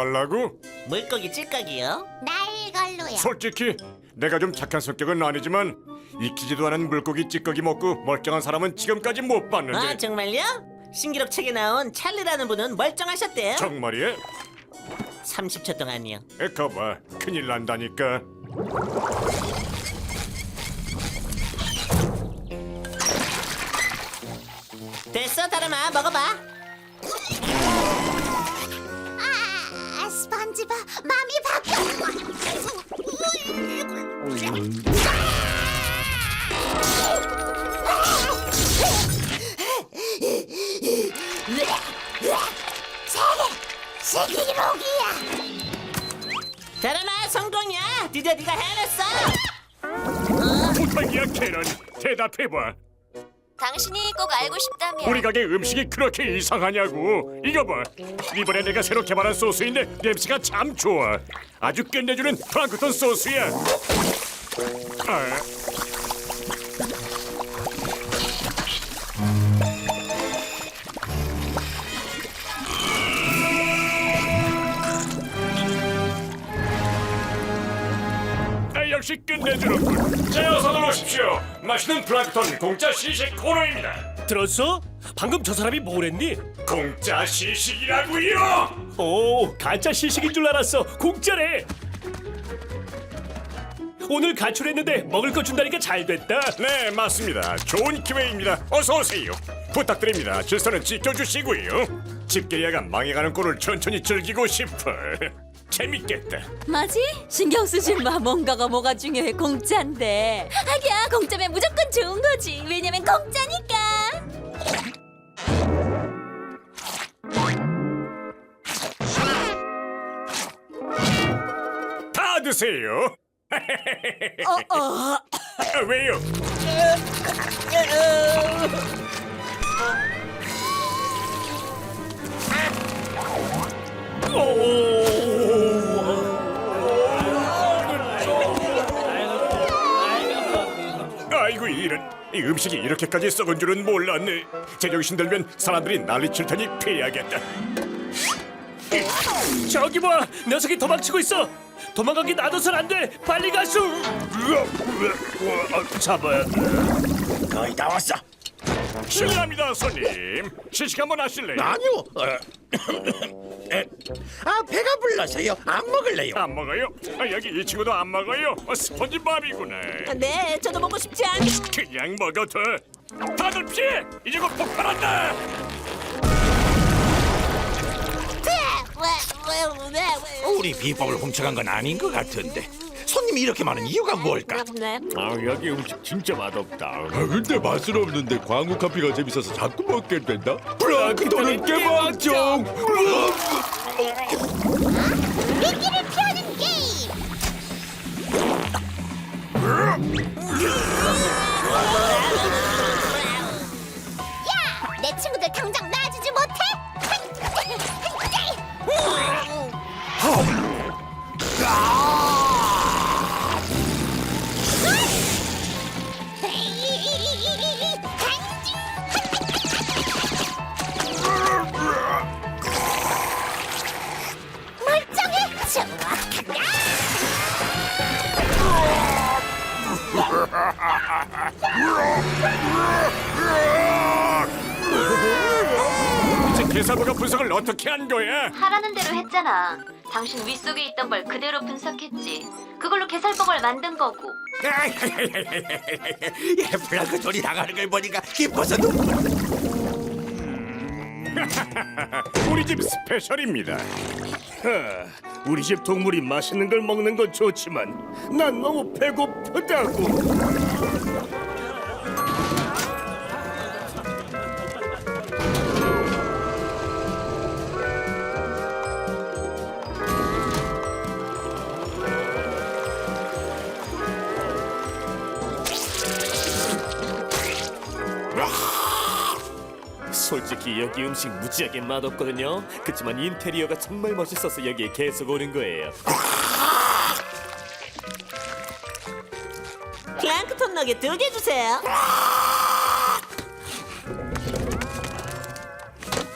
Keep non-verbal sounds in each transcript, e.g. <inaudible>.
달라고? 물고기 찔깍이요? 날 걸로요. 솔직히 내가 좀 착한 성격은 아니지만 익히지도 않은 물고기 찌꺼기 먹고 멀쩡한 사람은 지금까지 못아 봤는데 정말요? 신기록 책에 나온 찰리라는 분은 멀쩡하셨대요 정말이야? 30초 동안이요 에 거봐 큰일 난다니까 됐어 다람아 먹어봐 맘이 바뀌어. 세계 세계기록이야. 다람아 성공이야 드디어 네가 해냈어 부탁이야 캐런 대답해봐 당신이 꼭 알고 싶다면. 우리 가게 음식이 그렇게 이상하냐고. 이거 봐. 이번에 내가 새로 개발한 소스인데 냄새가 참 좋아. 아주 끝내주는 프랑크톤 소스야. 아, 아, 역시 끝내주는군 자 어서 들어오십시오 맛있는 플랑크톤 공짜 시식 코너입니다 들었어? 방금 저 사람이 뭐랬니? 공짜 시식이라고요 오, 가짜 시식인 줄 알았어. 공짜래. 오늘 가출했는데 먹을 거 준다니까 잘 됐다. 네 맞습니다 좋은 기회입니다 어서 오세요 부탁드립니다 질서는 지켜주시고요 집게리아가 망해가는 꼴을 천천히 즐기고 싶어 재밌겠다. 맞지? 신경 쓰지 마. 뭔가가 뭐가 중요해. 공짜인데. 하기야 공짜면 무조건 좋은 거지. 왜냐면 공짜니까. 다 드세요. 어, 어. 아, 왜요? 아 이 음식이 이렇게까지 썩은 줄은 몰랐네 제정신 들면 사람들이 난리칠 테니 피해야겠다 저기 봐, 녀석이 도망치고 있어. 도망가기 놔둬선 안 돼. 빨리 가수. 잡아야 돼. 거의 다 왔어. 실례합니다 손님 시식 한번 하실래요? 아니요. 어, <coughs> 에, 아 배가 불러서요. 안 먹을래요. 안 먹어요? 아, 여기 이 친구도 안 먹어요 어, 스펀지밥이구나 네 저도 먹고 싶지 않 그냥 먹어도 다들 피해 이제 곧 폭발한다 우리 비법을 훔쳐간 건 아닌 것 같은데 손님이 이렇게 많은 이유가 뭘까? 아 여기 음식 진짜 맛없다 아, 근데 맛은 없는데 광고 커피가 재밌어서 자꾸 먹게 된다. 프랑크톤은 개방정. 미끼를 피하는 게임. 이제 개사부가 분석을 어떻게 한 거야? 하라는 대로 했잖아 당신 윗속에 있던 걸 그대로 분석했지 그걸로 게살빵을 만든 거고 <laughs> 예, 플랑크톤이 나가는 걸 보니까 기뻐서 눈물. <laughs> 우리 집 스페셜입니다 우리 집 동물이 맛있는 걸 먹는 건 좋지만 난 너무 배고프다고. 솔직히 여기 음식 무지하게 맛없거든요. 그치만 인테리어가 정말 멋있어서 여기에 계속 오는 거예요. 플랑크톤 너겟 두 개 주세요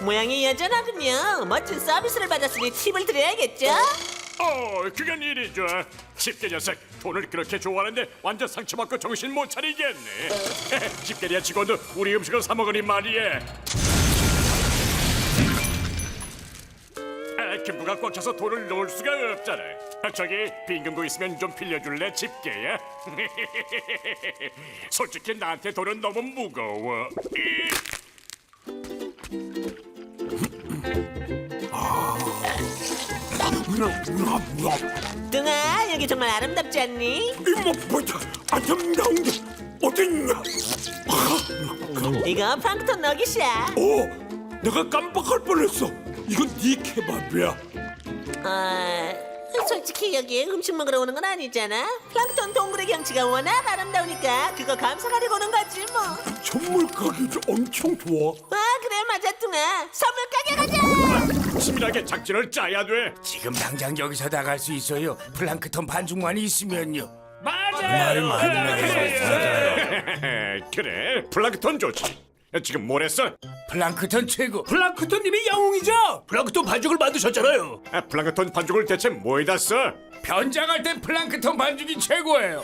모양이 여전하군요. 멋진 서비스를 받았으니 팁을 드려야겠죠? 어, 그건 일이죠. 집게 녀석 돈을 그렇게 좋아하는데 완전 상처받고 정신 못 차리겠네. <laughs> 집게리야 직원도 우리 음식을 사 먹으니 말이야. 아, 금부가 꽉 차서 돈을 넣을 수가 없잖아. 아, 저기 빈 금고 있으면 좀 빌려줄래 집게야? <laughs> 솔직히 나한테 돈은 너무 무거워. 뚱아, 여기 정말 아름답지 않니? 이뭐 뭐야? 아름다운 게 어딨냐? 이거 플랑크톤 너깃이야. 오, 내가 깜빡할 뻔했어. 이건 네 케밥이야. 아, 솔직히 여기에 음식 먹으러 오는 건 아니잖아. 플랑크톤 동굴의 경치가 워낙 아름다우니까 그거 감상하려고 오는 거지 뭐. 선물 가게도 엄청 좋아. 아, 그래 맞아 뚱아. 선물 가게 가자. 치밀하게 작전을 짜야 돼. 지금 당장 여기서 나갈 수 있어요. 플랑크톤 반죽만이 있으면요. 맞아요. <laughs> 그래, 플랑크톤 좋지. 지금 뭘 했어? 플랑크톤 최고. 플랑크톤님이 영웅이죠. 플랑크톤 반죽을 만드셨잖아요. 아, 플랑크톤 반죽을 대체 뭐에다 써? 변장할 땐 플랑크톤 반죽이 최고예요.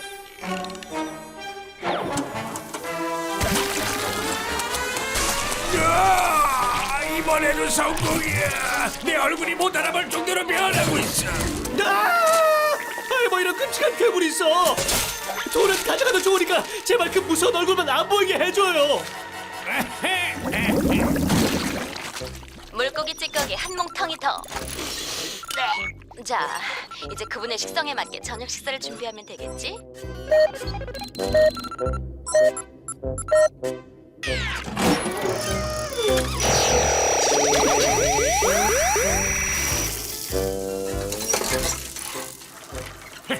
야, 이번에도 성공이야. 내 얼굴이 못 알아볼 정도로 변하고 있어. 아이 뭐 이런 끔찍한 괴물이 있어. 돈은 가져가도 좋으니까 제발 그 무서운 얼굴만 안 보이게 해줘요. 물고기 찌꺼기 한 뭉텅이 더. 네. 자, 이제 그분의 식성에 맞게 저녁 식사를 준비하면 되겠지?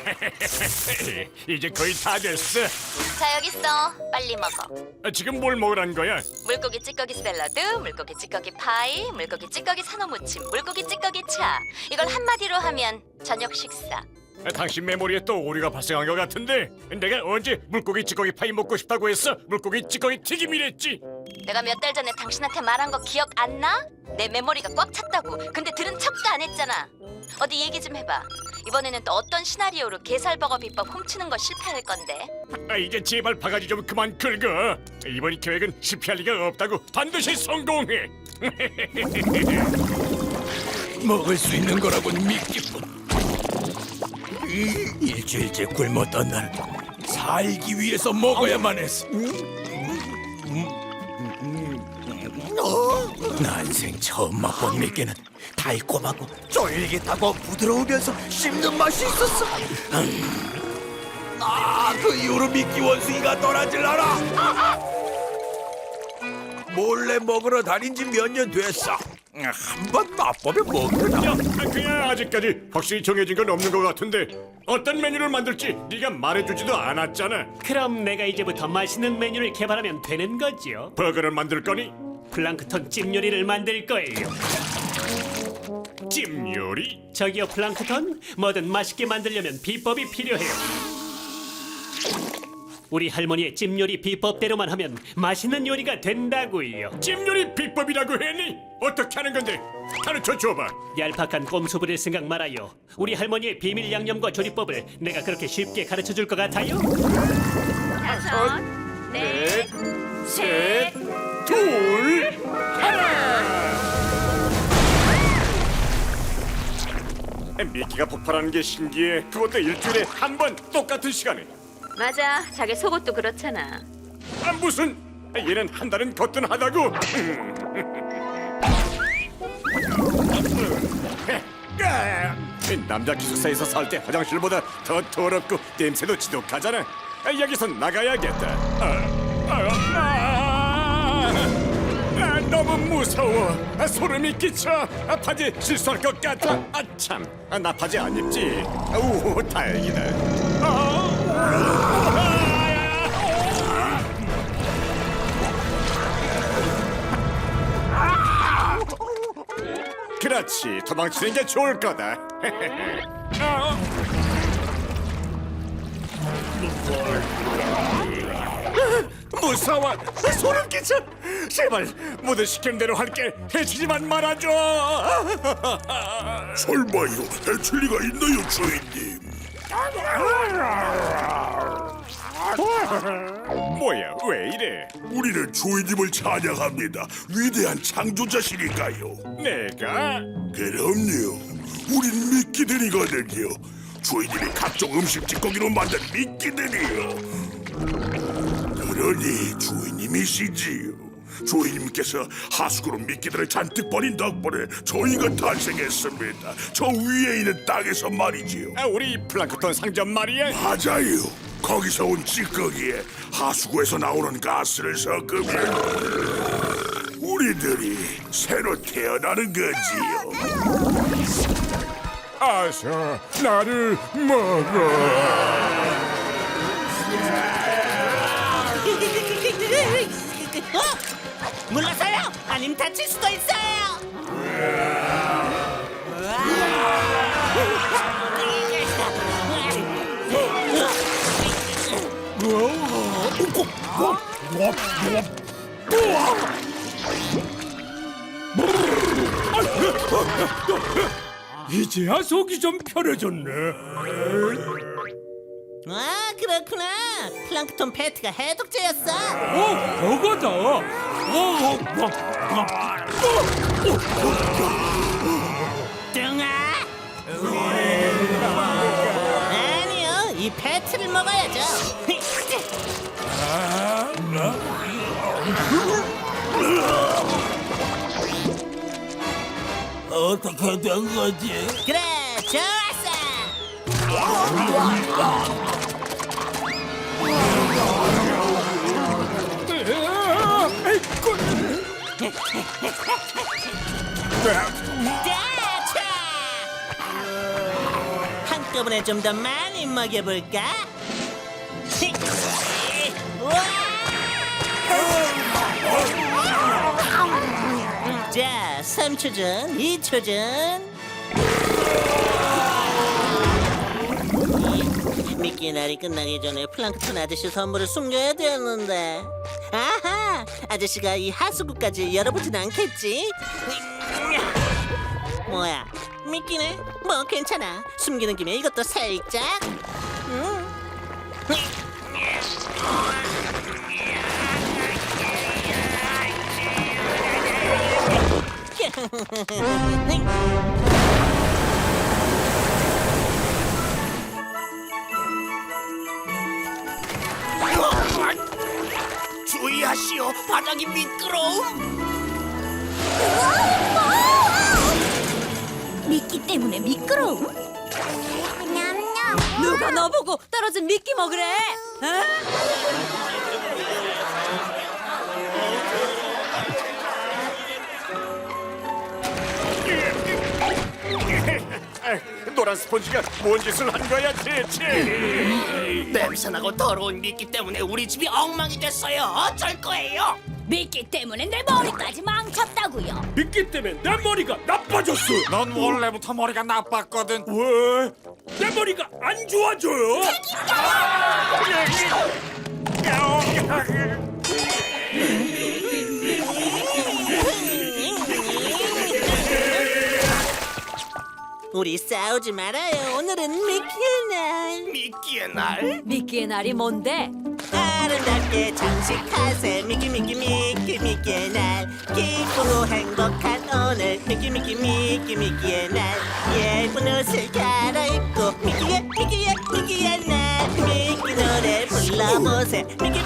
<laughs> 이제 거의 다 됐어. 자, 여기 있어. 빨리 먹어. 아, 지금 뭘 먹으라는 거야? 물고기 찌꺼기 샐러드, 물고기 찌꺼기 파이, 물고기 찌꺼기 산호무침, 물고기 찌꺼기 차. 이걸 한마디로 하면 저녁 식사. 아, 당신 메모리에 또 오류가 발생한 것 같은데 내가 언제 물고기 찌꺼기 파이 먹고 싶다고 했어? 물고기 찌꺼기 튀김이랬지. 내가 몇 달 전에 당신한테 말한 거 기억 안 나? 내 메모리가 꽉 찼다고. 근데 들은 척도 안 했잖아. 어디 얘기 좀 해봐. 이번에는 또 어떤 시나리오로 게살버거 비법 훔치는 거 실패할 건데? 아 이제 제발 바가지 좀 그만 긁어. 이번 계획은 실패할 리가 없다고 반드시 성공해. <laughs> 먹을 수 있는 거라고는 믿기뿐. 이 일주일째 굶었던 날 살기 위해서 먹어야만 했어. 난생 처음 맛본 미끼는 달콤하고 쫄깃하고 부드러우면서 씹는 맛이 있었어. 아, 그 이후로 미끼 원숭이가 떠나질 않아. 몰래 먹으러 다닌 지 몇 년 됐어. 한번 맛보면. 야, 아, 그냥 아직까지 확실히 정해진 건 없는 것 같은데 어떤 메뉴를 만들지 네가 말해주지도 않았잖아. 그럼 내가 이제부터 맛있는 메뉴를 개발하면 되는 거죠. 버거를 만들 거니? 플랑크톤 찜 요리를 만들 거예요. 찜 요리? 저기요 플랑크톤, 뭐든 맛있게 만들려면 비법이 필요해요. 우리 할머니의 찜 요리 비법대로만 하면 맛있는 요리가 된다고요. 찜 요리 비법이라고 했니? 어떻게 하는 건데? 가르쳐 줘봐. 얄팍한 꼼수 부릴 생각 말아요. 우리 할머니의 비밀 양념과 조리법을 내가 그렇게 쉽게 가르쳐 줄 것 같아요? 다섯, 넷, 셋, 둘, 하나. 미끼가 폭발하는 게 신기해. 그것도 일주일에 한 번 똑같은 시간에. 맞아. 자기 속옷도 그렇잖아. 아 무슨? 얘는 한 달은 거뜬하다고. 남자 기숙사에서 살 때 화장실보다 더 더럽고 냄새도 지독하잖아. 아, 여기서 나가야겠다. 아, 아, 아, 아, 너무 무서워. 아, 소름이 끼쳐. 아, 바지 실수할 것 같아. 아 참, 아, 나 바지 안 입지. 우 다행이다. 아, 그렇지. 도망치는 게 좋을 거다. <laughs> 무서워. 소름 끼쳐. 제발 모두 시킨 대로 할게 해치지만 말아줘. 설마요? 해칠 리가 있나요 주인님 뭐야 왜 이래? 우리는 주인님을 찬양합니다. 위대한 창조자시니까요. 내가? 그럼요. 우린 미끼들이거든요. 주인님이 각종 음식 찌꺼기로 만든 미끼들이요. 그러니 주인님이시지요 주인님께서 하수구로 미끼들을 잔뜩 버린 덕분에 저희가 탄생했습니다. 저 위에 있는 땅에서 말이지요. 아, 우리 플랑크톤 상점 말이야. 맞아요. 거기서 온 찌꺼기에 하수구에서 나오는 가스를 섞으면 우리들이 새로 태어나는 거지요. 어서 나를 먹어 어? 아님 다칠 수도 있어요! 이제야 속이 좀 편해졌네. 아 그렇구나 플랑크톤 패트가 해독제였어 어, 그거다. 어, 뚱아! 아니요 이 패트를 먹어야죠. 어떻게 된 거지? 그래 좋았어 자차 한꺼번에 좀 더 많이 먹여볼까? 자, 3초 전, 2초 전. 미끼 날이 끝나기 전에 플랑크톤 아저씨 선물을 숨겨야 되었는데. 아하! 아저씨가 이 하수구까지 열어보진 않겠지? 뭐야? 미끼네? 뭐 괜찮아. 숨기는 김에 이것도 살짝. 음. <laughs> <laughs> 주의하시오 바닥이 미끄러움 미끼 때문에 미끄러움? 누가 너보고 떨어진 미끼 먹으래? 어? 아, 노란 스폰지가 뭔 짓을 한 거야 대체 냄새나고 더러운 미끼 때문에 우리 집이 엉망이 됐어요 어쩔 거예요 미끼 때문에 내 머리까지 망쳤다고요. 미끼 때문에 내 머리가 나빠졌어. 넌 원래부터 머리가 나빴거든 왜? 내 머리가 안 좋아져요? 우리 싸우지 말아요. 오늘은 미끼의 날. 미끼의 날? 미끼의 날이 뭔데? 아름답게 장식하세. 미끼 미끼 미끼 미끼의 날. 기쁘고 행복한 오늘. 미끼 미끼 미끼 미끼의 날. 예쁜 옷을 갈아입고 미끼의 미끼의 미끼의 날. 미끼 노래 불러보세. 미끼